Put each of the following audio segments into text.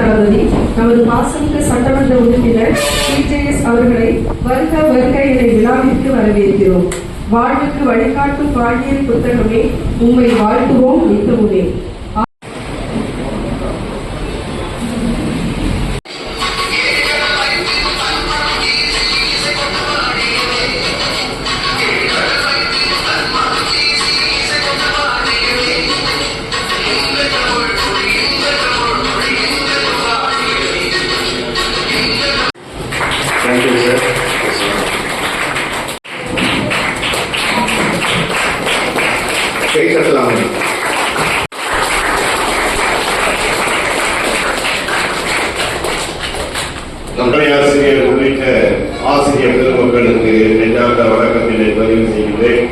தளபதி நமது பாசமிக்க சட்டமன்ற உறுப்பினர் பிஜேஎஸ் அவர்களை வருக வருக என விழாவிற்கு வரவேற்கிறோம். வாழ்வுக்கு வழிகாட்டும் வாழ்வியல் புத்தகமே உம்மை வாழ்த்துவோம் நித்தமுமே நம்முடைய ஆசிரியர் உள்ளிட்ட ஆசிரியர் பெருமக்களுக்கு நெஞ்சார்ந்த வணக்கத்தினை பதிவு செய்கிறேன்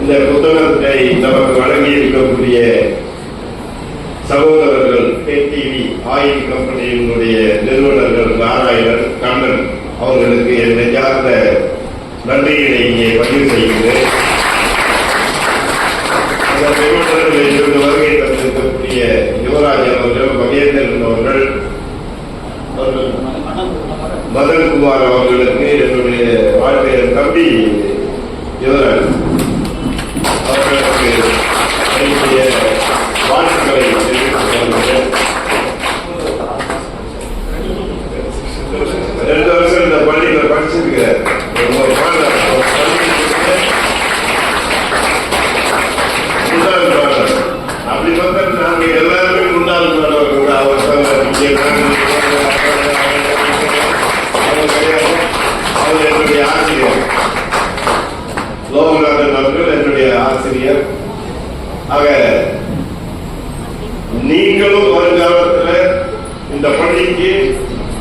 இந்த புத்தகத்தை நமக்கு வழங்கியிருக்கக்கூடிய சகோதரர்கள் டிவி ஆயில் கம்பெனியினுடைய நிறுவனர்கள் நாராயணன் கண்ணன் அவர்களுக்கு என் நெஞ்சார்ந்த நன்றியினை இங்கே பதிவு செய்கிறேன் அந்த நிறுவனர்களில் இருந்து வருகை தந்திருக்கக்கூடிய யுவராஜ் அவர்கள் மகேந்திரன் அவர்கள் அவர்கள் மதன்குமார் அவர்களுக்கு என்னுடைய வாழ்க்கையை தம்பி யுவராஜ். ஆக நீங்களும் வருங்காலத்தில் இந்த பள்ளிக்கு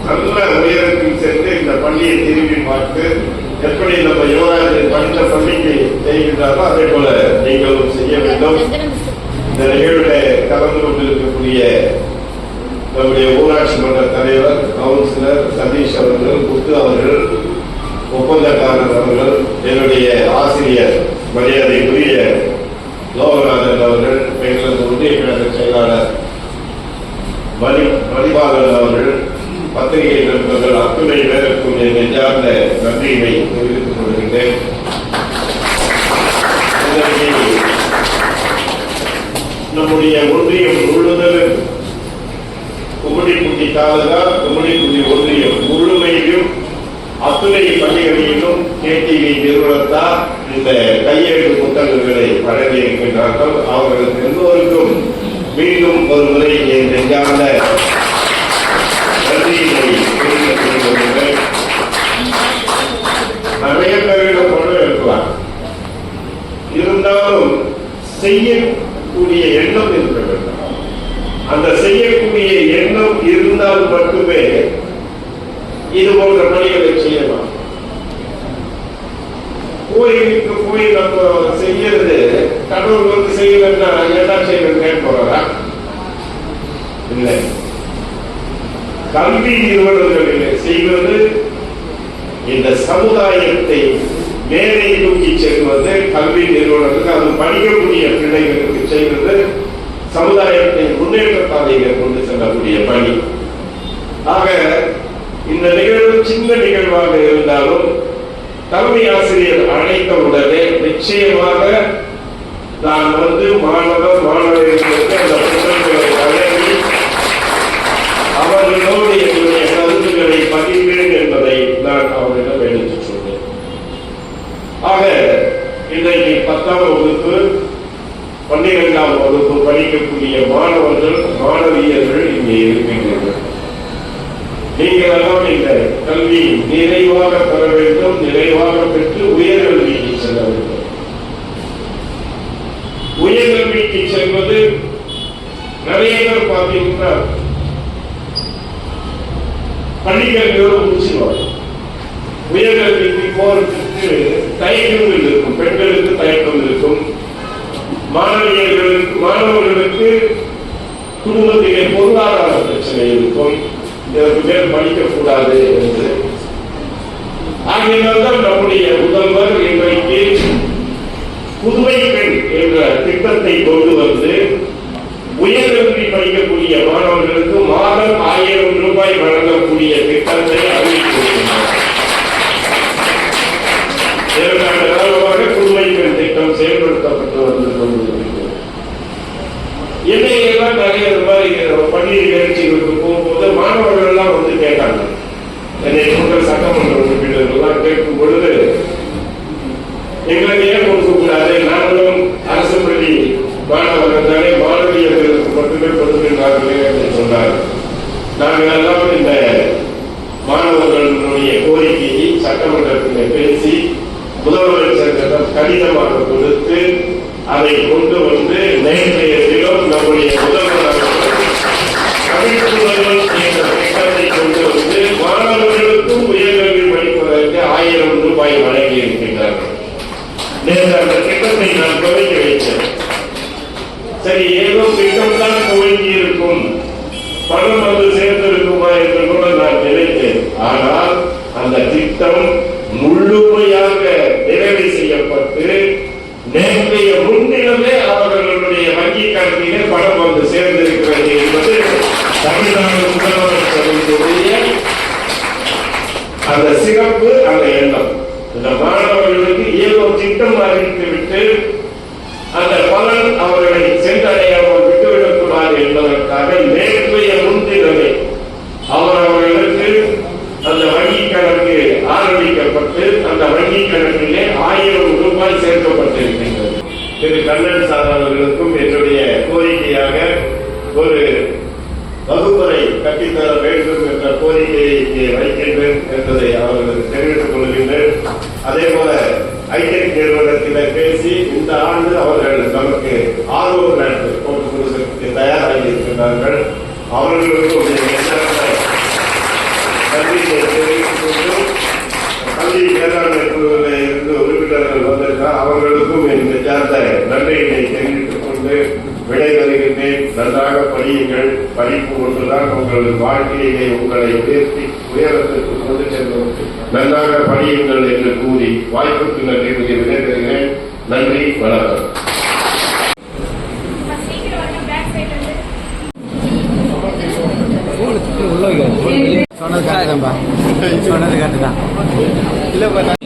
நல்ல உயரத்தில் சென்று இந்த பள்ளியை திரும்பி பார்த்து எப்படி நம்ம யுவராஜ் படித்த பள்ளிக்கு செய்கின்றாரோ அதே போல நீங்களும் செய்ய வேண்டும். இந்த நிகழ்வில் கலந்து கொண்டிருக்கக்கூடிய நம்முடைய ஊராட்சி மன்ற தலைவர் கவுன்சிலர் சதீஷ் அவர்கள் முத்து அவர்கள் ஒப்பந்தக்காரர் அவர்கள் என்னுடைய ஆசிரியர் மரியாதைக்குரிய லோகநாதன் அவர்கள் எங்களது ஒன்றிய கழக செயலாளர் மணி மணிபாலன் அவர்கள் பத்திரிகை நண்பர்கள் அத்துணை பேருக்கும் என் நெஞ்சார்ந்த நன்றியினை தெரிவித்துக் கொள்கின்றேன் நம்முடைய ஒன்றியம் முழுவதும் கும்மிடிக்குடி தாலுகா கும்மிடிக்குடி ஒன்றியம் முழுமையிலும் அத்துணை பள்ளிகளிலும் கேடிவி நிறுவனத்தார் இந்த கையெழுத்து புத்தகங்களை வழங்கி இருக்கின்றார்கள். அவர்களுக்கு எல்லோருக்கும் மீண்டும் ஒரு முறை என் நெஞ்சார்ந்த நன்றியினை தெரிவித்துக் கொள்கின்றேன் நிறைய பேரிடம் கொண்டு இருக்கலாம் இருந்தாலும் செய்யக்கூடிய எண்ணம் இருக்க வேண்டும் அந்த செய்யக்கூடிய எண்ணம் இருந்தால் மட்டுமே இது போன்ற பணிகளை செய்யலாம். கோயிலுக்கு போய் நம்ம செய்யறது கடவுள் வந்து செய்யலன்னா என்ன செய்யணும் கேட்க போறதா? இல்லை. கல்வி நிறுவனங்களிலே செய்வது இந்த சமுதாயத்தை மேலே தூக்கி செல்வது கல்வி நிறுவனத்துக்கு அது படிக்கக்கூடிய பிள்ளைகளுக்கு செய்வது சமுதாயத்தை முன்னேற்ற பாதையில கொண்டு செல்லக்கூடிய பணி. ஆக இந்த நிகழ்வு சின்ன நிகழ்வாக இருந்தாலும் தலைமை ஆசிரியர் அழைத்த உடனே நிச்சயமாக நான் வந்து மாணவ மாணவர்களுக்கு அந்த புத்தகங்களை வழங்கி அவர்களோடு என்னுடைய கருத்துக்களை பதிவேன் என்பதை நான் அவரிடம் எடுத்து சொன்னேன் ஆக இன்றைக்கு பத்தாம் வகுப்பு பன்னிரெண்டாம் வகுப்பு படிக்கக்கூடிய மாணவர்கள் மாணவியர்கள் இங்கே இருக்கின்றனர். நீங்கள் எல்லாம் இந்த கல்வி நிறைவாக பெற வேண்டும். நிறைவாக பெற்று உயர்கல்விக்கு செல்ல வேண்டும். உயர்கல்விக்கு செல்வது நிறைய பேர் பார்த்தீங்கன்னா பள்ளிக்கல்வியோடு முடிச்சிருவாங்க. உயர்கல்விக்கு போறதுக்கு தயக்கங்கள் இருக்கும். பெண்களுக்கு தயக்கம் இருக்கும். மாணவியர்களுக்கு மாணவர்களுக்கு குடும்பத்திலே பொருளாதார பிரச்சனை இருக்கும். இதற்கு மேல் படிக்கக்கூடாது என்று. ஆகையினால்தான் நம்முடைய முதல்வர் இன்றைக்கு புதுமை பெண் என்ற திட்டத்தை கொண்டு வந்து உயர்கல்வி படிக்கக்கூடிய மாணவர்களுக்கு மாதம் ஆயிரம் ரூபாய் வழங்கக்கூடிய திட்டத்தை அறிவித்திருக்கிறார் புதுமை பெண் திட்டம் செயல்படுத்தப்பட்டு வந்து கொண்டிருக்கிறது. என்னையெல்லாம் நிறைய மாதிரி பள்ளி நிகழ்ச்சிகளுக்கு போகும்போது மாணவர்கள் எல்லாம் வந்து கேட்டாங்க. என்னை போன்ற சட்டமன்ற உறுப்பினர்கள்லாம் கேட்கும் பொழுது எங்களுக்கு ஏன் கொடுக்க கூடாது நாங்களும் அரசு பள்ளி மாணவர்கள் தானே மாணவியர்களுக்கு மட்டுமே கொடுக்கின்றார்களே என்று சொன்னார். நாங்கள் எல்லாம் இந்த மாணவர்களுடைய கோரிக்கையை சட்டமன்றத்தில் பேசி முதலமைச்சரிடம் கடிதமாக கொடுத்து அதை கொண்டு அந்த சிறப்பு அந்த எண்ணம். இந்த மாணவர்களுக்கு ஏதோ திட்டம் அறிவித்து விட்டு அந்த பலன் அவர்களை சென்றடையாமல் விட்டுவிடக்கூடாது என்பதற்காக நேற்றைய முன்தினமே அவர் அவர்களுக்கு அந்த வங்கி கணக்கு ஆரம்பிக்கப்பட்டு அந்த வங்கி கணக்கிலே ஆயிரம் ரூபாய் சேர்க்கப்பட்டிருக்கின்றது. திரு கண்ணன் சார் அவர்களுக்கும் என்னுடைய கோரிக்கையாக ஒரு வகுப்பறை கட்டித்தர வேண்டும் என்ற கோரிக்கையை இங்கே வைக்கின்றேன் என்பதை அவர்களுக்கு தெரிவித்துக் கொள்கின்றேன் அதே போல ஐடெக் நிறுவனத்தினர் பேசி இந்த ஆண்டு அவர்கள் நமக்கு ஆர்வம் நடந்து போட்டு கொடுப்பதற்கு தயாராகி இருக்கின்றார்கள். அவர்களுக்கும் இந்த மேலாண்மை குழுவில் இருந்து உறுப்பினர்கள் வந்திருக்கிறார் அவர்களுக்கும் என் நெஞ்சார்ந்த நன்றியினை தெரிவித்துக் கொண்டு விடைபெறுகின்றேன் நன்றாக படியுங்கள். படிப்பு ஒன்றுதான் உங்கள் வாழ்க்கையிலே உங்களை உயர்த்தி உயரத்திற்கு கொண்டு செல்லும். நன்றாக படியுங்கள் என்று கூறி வாய்ப்புக்கு நன்றி கூறி விடைபெறுகிறேன். நன்றி வணக்கம். சொன்னது கரெக்ட் தான். இல்லை